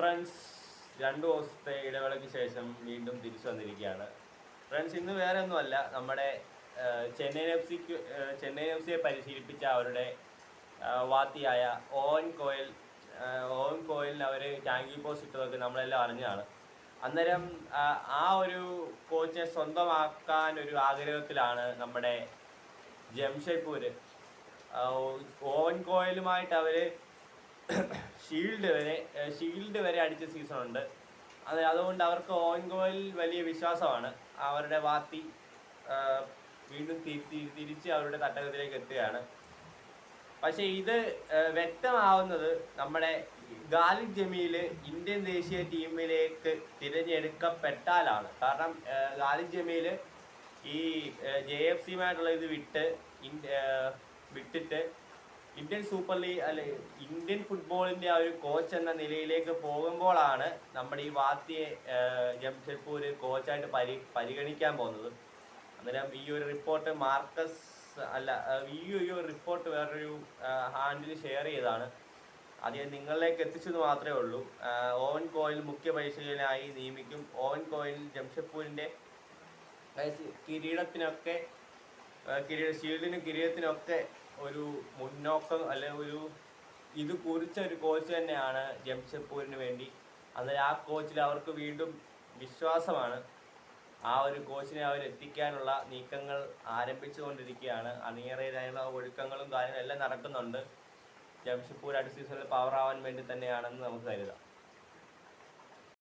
Friends രണ്ടു ദിവസത്തെ ഇടവേളയ്ക്ക് ശേഷം വീണ്ടും തിരിച്ചു വന്നിരിക്കുകയാണ്. ഫ്രണ്ട്സ് ഇന്ന് വേറെ ഒന്നുമല്ല നമ്മുടെ ചെന്നൈ എഫ് സിക്ക് ചെന്നൈ എഫ് സിയെ പരിശീലിപ്പിച്ച അവരുടെ വാത്തിയായ ഓവൻ കോയൽ ഓവൻ കോയലിന് അവർ ടാങ്കി പോസ്റ്റ് ഇട്ടതൊക്കെ നമ്മളെല്ലാം അറിഞ്ഞതാണ്. അന്നേരം ആ, ഒരു കോച്ചിനെ സ്വന്തമാക്കാൻ ഒരു ആഗ്രഹത്തിലാണ് നമ്മുടെ ജംഷഡ്പൂര് ഓവൻ കോയലുമായിട്ട് അവർ ഷീൽഡ് വരെ ഷീൽഡ് വരെ അടിച്ച സീസൺ ഉണ്ട് അത് അതുകൊണ്ട് അവർക്ക് ഓങ്കോയിൽ വലിയ വിശ്വാസമാണ്. അവരുടെ വാത്തി വീണ്ടും തിരിച്ച് അവരുടെ തട്ടകത്തിലേക്ക് എത്തുകയാണ്. പക്ഷെ ഇത് വ്യക്തമാവുന്നത് നമ്മുടെ ഗാലിബ് ജമീൽ ഇന്ത്യൻ ദേശീയ ടീമിലേക്ക് തിരഞ്ഞെടുക്കപ്പെട്ടാലാണ്. കാരണം ഗാലി ജമീൽ ഈ ജെ എഫ് സിയുമായിട്ടുള്ള ഇത് വിട്ട് വിട്ടിട്ട് ഇന്ത്യൻ സൂപ്പർ ലീഗ് അല്ലെ ഇന്ത്യൻ ഫുട്ബോളിന്റെ ആ ഒരു കോച്ച് എന്ന നിലയിലേക്ക് പോകുമ്പോഴാണ് നമ്മുടെ ഈ വാത്തിയെ ജംഷഡ്പൂർ കോച്ചായിട്ട് പരി പരിഗണിക്കാൻ പോകുന്നത്. അന്നേരം ഈ ഒരു റിപ്പോർട്ട് മാർക്കസ് അല്ല ഈ ഒരു റിപ്പോർട്ട് വേറൊരു ഹാൻഡിൽ ഷെയർ ചെയ്തതാണ്. അത് ഞാൻ നിങ്ങളിലേക്ക് എത്തിച്ചത് മാത്രമേ ഉള്ളൂ. ഓവൻ കോയിൽ മുഖ്യ പരിശീലനായി നിയമിക്കും. ഓവൻ കോയിൽ ജംഷഡ്പൂരിന്റെ അതായത് കിരീടത്തിനൊക്കെ ഷീൽഡിനും കിരീടത്തിനൊക്കെ ഒരു മുന്നോക്കം അല്ലെ ഒരു ഇത് കുറിച്ച ഒരു കോച്ച് തന്നെയാണ് ജംഷഡ്പൂരിന് വേണ്ടി. അന്നേരം ആ കോച്ചിൽ അവർക്ക് വീണ്ടും വിശ്വാസമാണ്. ആ ഒരു കോച്ചിനെ അവർ എത്തിക്കാനുള്ള നീക്കങ്ങൾ ആരംഭിച്ചുകൊണ്ടിരിക്കുകയാണ്. അണിയറയിലായുള്ള ഒഴുക്കങ്ങളും കാര്യങ്ങളും എല്ലാം നടക്കുന്നുണ്ട്. ജംഷഡ്പൂർ അടുത്ത സീസണിൽ പവർ ആവാൻ വേണ്ടി തന്നെയാണെന്ന് നമുക്ക് കരുതാം.